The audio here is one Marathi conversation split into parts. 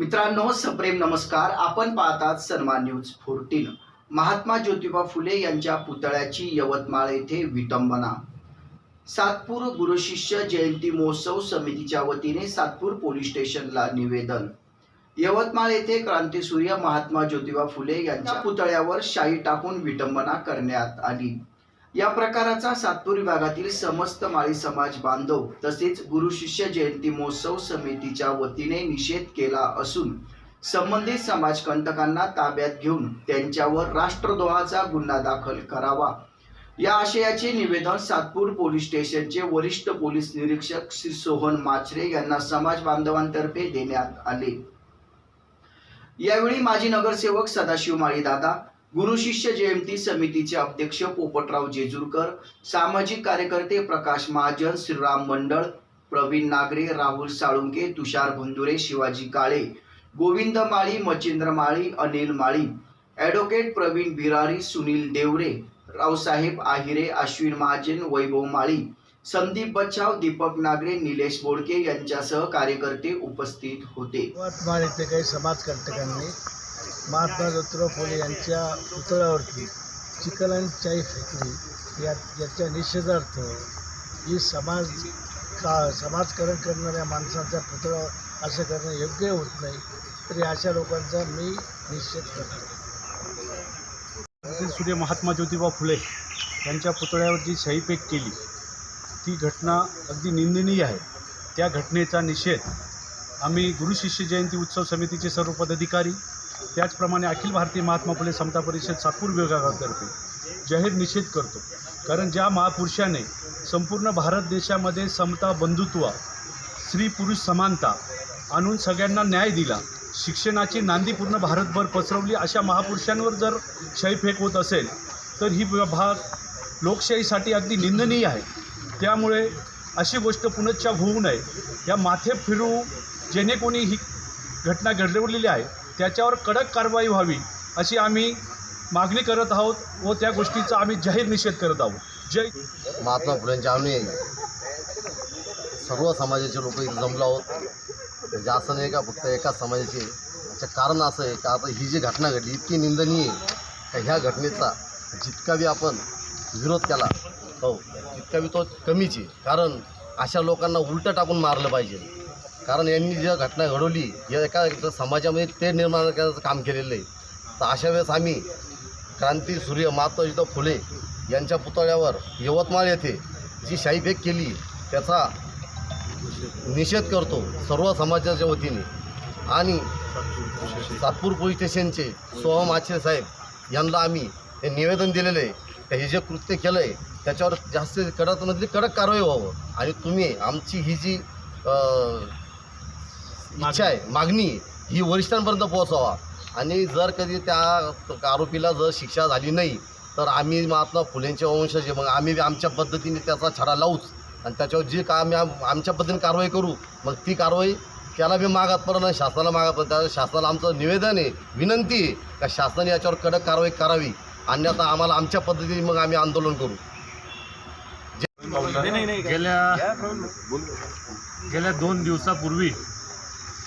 मित्रांनो सप्रेम नमस्कार. आपण पाहतात सन्मान न्यूज फोर्टीन. महात्मा ज्योतिबा फुले यांच्या पुतळ्याची यवतमाळ येथे विटंबना. सातपूर गुरुशिष्य जयंती महोत्सव समितीच्या वतीने सातपूर पोलीस स्टेशनला निवेदन. यवतमाळ येथे क्रांतीसूर्य महात्मा ज्योतिबा फुले यांच्या पुतळ्यावर शाई टाकून विटंबना करण्यात आली. या प्रकाराचा सातपूर विभागातील समस्त माळी समाज बांधव तसेच गुरु शिष्य जयंती महोत्सव समितीच्या वतीने निषेध केला असून संबंधित समाजकंटकांना ताब्यात घेऊन त्यांच्यावर राष्ट्रद्रोहाचा गुन्हा दाखल करावा. या आशयाचे निवेदन सातपूर पोलीस स्टेशनचे वरिष्ठ पोलीस निरीक्षक श्री सोहन माचरे यांना समाज बांधवांतर्फे देण्यात आले. यावेळी माजी नगरसेवक सदाशिव माळी दादा गुरु शिष्य जयंती समितीचे अध्यक्ष पोपटराव जेजूरकर सामाजिक कार्यकर्ते प्रकाश महाजन श्रीराम मंडळ प्रवीण नागरे राहुल साळुंके तुषार भंदुरे शिवाजी काळे गोविंद माळी मचिंद्र माळी अनिल माळी ॲडव्होकेट प्रवीण बिरारी सुनील देवरे रावसाहेब आहिरे अश्विन महाजन वैभव माळी संदीप बच्छाव दीपक नागरे निलेश बोडके यांच्यासह कार्यकर्ते उपस्थित होते. काही समाजकर्तकांनी महात्मा ज्योतिराव फुले यांच्या पुतळ्यावरती चिखल आणि चाई फेकली. या याच्या निषेधार्थ ही समाज का समाजकरण करणाऱ्या माणसाच्या पुतळा असं करणं योग्य होत नाही तरी अशा लोकांचा मी निषेध करतो. सूर्य महात्मा ज्योतिबा फुले यांच्या पुतळ्यावर जी शाहीपेक केली. ती घटना अगदी निंदनीय आहे. त्या घटनेचा निषेध आम्ही गुरु शिष्य जयंती उत्सव समितीचे सर्व पदाधिकारी त्याचप्रमाणे अखिल भारतीय महात्मा फुले समता परिषद सातपूर विभागातर्फे जाहीर निषेध करतो. कारण ज्या महापुरुषाने संपूर्ण भारत देशामध्ये समता बंधुत्व स्त्री पुरुष समानता आणून सगळ्यांना न्याय दिला शिक्षणाची नांदी पूर्ण भारतभर पसरवली अशा महापुरुषांवर जर शैफेक होत असेल तर ही भाग लोकशाहीसाठी अगदी निंदनीय आहे. त्यामुळे अशी गोष्ट पुनश्चा होऊ नये. या माथे फिरू जेणे कोणी ही घटना घडवलेली आहे. त्याच्यावर कडक कारवाई व्हावी अशी आम्ही मागणी करत आहोत व त्या गोष्टीचा आम्ही जाहीर निषेध करत आहोत. जय महात्मा फुलेंच्या आम्ही सर्व समाजाचे लोक इथे जमलो आहोत. म्हणजे असं नाही का फक्त एकाच समाजाचे याचं कारण असं आहे का आता ही जी घटना घडली इतकी निंदनीय आहे का ह्या घटनेचा जितका बी आपण विरोध केला हो तितका बी तो कमीच आहे. कारण अशा लोकांना उलटं टाकून मारलं पाहिजे. कारण यांनी ज्या घटना घडवली या एका समाजामध्ये ते निर्माण करण्याचं काम केलेलं आहे. तर अशा वेळेस आम्ही क्रांती सूर्य महात्मा फुले यांच्या पुतळ्यावर यवतमाळ येथे जी शाईफेक केली त्याचा निषेध करतो सर्व समाजाच्या वतीने. आणि सातपूर पोलीस स्टेशनचे सोहम आचे साहेब यांना आम्ही हे निवेदन दिलेलं आहे का हे जे कृत्य केलं आहे त्याच्यावर जास्त कडकमधली कडक कारवाई व्हावं. आणि तुम्ही आमची ही जी इच्छा आहे मागणी ही वरिष्ठांपर्यंत पोहोचावा. आणि जर कधी त्या आरोपीला जर शिक्षा झाली नाही तर आम्ही महात्मा फुलेंचे वंशजे मग आम्ही आमच्या पद्धतीने त्याचा छडा लावूच. आणि त्याच्यावर जी का आम्ही आमच्या पद्धतीने कारवाई करू मग ती कारवाई त्याला बी मागात पडत शासनाला मागात पडत त्या शासनाला आमचं निवेदन आहे विनंती आहे का शासनाने याच्यावर कडक कारवाई करावी. अन्यथा आम्हाला आमच्या पद्धतीने मग आम्ही आंदोलन करू. गेल्या गेल्या दोन दिवसापूर्वी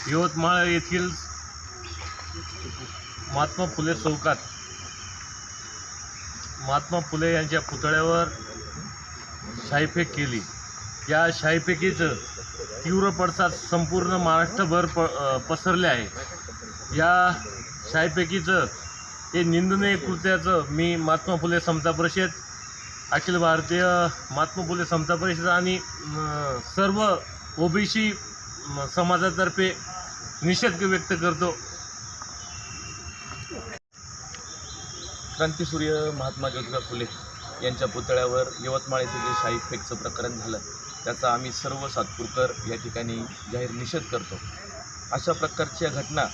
यवतमाळ येथील महात्मा फुले चौकात महात्मा फुले यांच्या पुतळ्यावर शाईफेक केली. या शाईफेकीचं तीव्र पडसाद संपूर्ण महाराष्ट्रभर प पसरले आहे. या शाईफेकीचं हे निंदनीय कृत्याचं मी महात्मा फुले समता परिषद अखिल भारतीय महात्मा फुले समता परिषद आणि सर्व ओबीसी समाजातर्फे निषेध व्यक्त करतो. क्रांतीसूर्य महात्मा ज्योतिबा फुले यांच्या पुतळ्यावर यवतमाळ येथे जे शाही फेकचं प्रकरण झालं. त्याचा आम्ही सर्व सातपूरकर या ठिकाणी जाहीर निषेध करतो. अशा प्रकारच्या घटना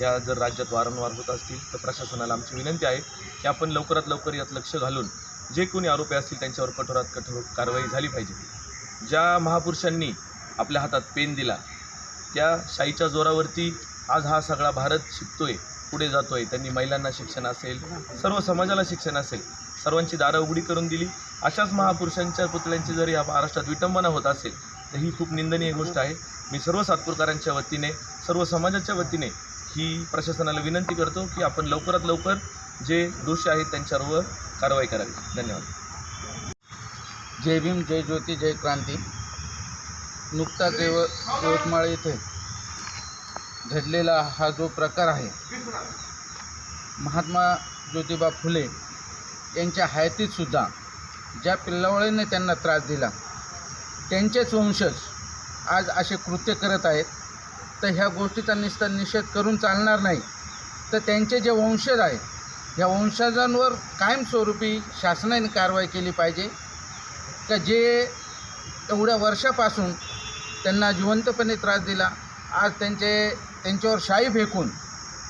या जर राज्यात वारंवार होत असतील तर प्रशासनाला आमची विनंती आहे की आपण लवकरात लवकर यात लक्ष घालून जे कोणी आरोपी असतील त्यांच्यावर कठोरात कठोर कारवाई झाली पाहिजे. ज्या महापुरुषांनी आपल्या हातात पेन दिला त्या शाईच्या जोरावरती आज हा सगळा भारत शिकतोय पुढे जातोय. त्यांनी महिलांना शिक्षण असेल सर्व समाजाला शिक्षण असेल सर्वांची दारं उघडी करून दिली. अशाच महापुरुषांच्या पुतळ्यांची जर या महाराष्ट्रात विटंबना होत असेल तर ही खूप निंदनीय गोष्ट आहे. मी सर्व सातपूरकरांच्या वतीने सर्व समाजाच्या वतीने ही प्रशासनाला विनंती करतो की आपण लवकरात लवकर जे दोषी आहेत त्यांच्यावर कारवाई करावी. धन्यवाद. जय भीम जय ज्योती जय क्रांती. नुकताच यव यवतमाळ येथे घडलेला हा जो प्रकार आहे महात्मा ज्योतिबा फुले यांच्या हयातीतसुद्धा ज्या पिल्लावळीने त्यांना त्रास दिला त्यांचेच वंशज आज असे कृत्य करत आहेत तर ह्या गोष्टीचा निस्ता निषेध करून चालणार नाही. तर त्यांचे जे वंशज आहेत ह्या वंशजांवर कायमस्वरूपी शासनाने कारवाई केली पाहिजे. का जे एवढ्या वर्षापासून त्यांना जिवंतपणे त्रास दिला. आज त्यांचे त्यांच्यावर शाई फेकून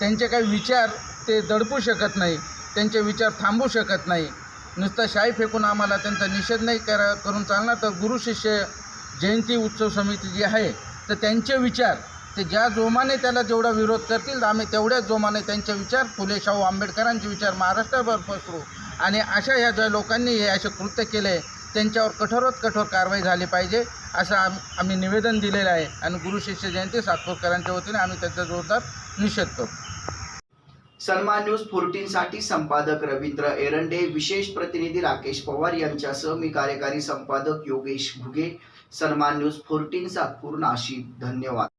त्यांचे काही विचार ते दडपू शकत नाही. त्यांचे विचार थांबू शकत नाही. नुसतं शाई फेकून आम्हाला त्यांचा निषेध नाही करा करून चालणार. तर गुरु शिष्य जयंती उत्सव समिती जी आहे तर त्यांचे विचार ते ज्या जोमाने त्याला जेवढा विरोध करतील आम्ही तेवढ्याच जोमाने त्यांचे विचार फुले शाहू आंबेडकरांचे विचार महाराष्ट्रभर पसरू. आणि अशा ह्या ज्या लोकांनी हे असे कृत्य केले त्यांच्यावर कठोरात कठोर कारवाई झाली पाहिजे. असं आम आम्ही निवेदन दिलेलं आहे आणि गुरु शिष्य जयंती सातपूरकरांच्या वतीने आम्ही त्याचा जोरदार निषेध करतो. सन्मान न्यूज फोर्टीनसाठी संपादक रवींद्र एरंडे विशेष प्रतिनिधी राकेश पवार यांच्यासह मी कार्यकारी संपादक योगेश घुगे. सन्मान न्यूज फोर्टीन सातपूर नाशिक. धन्यवाद.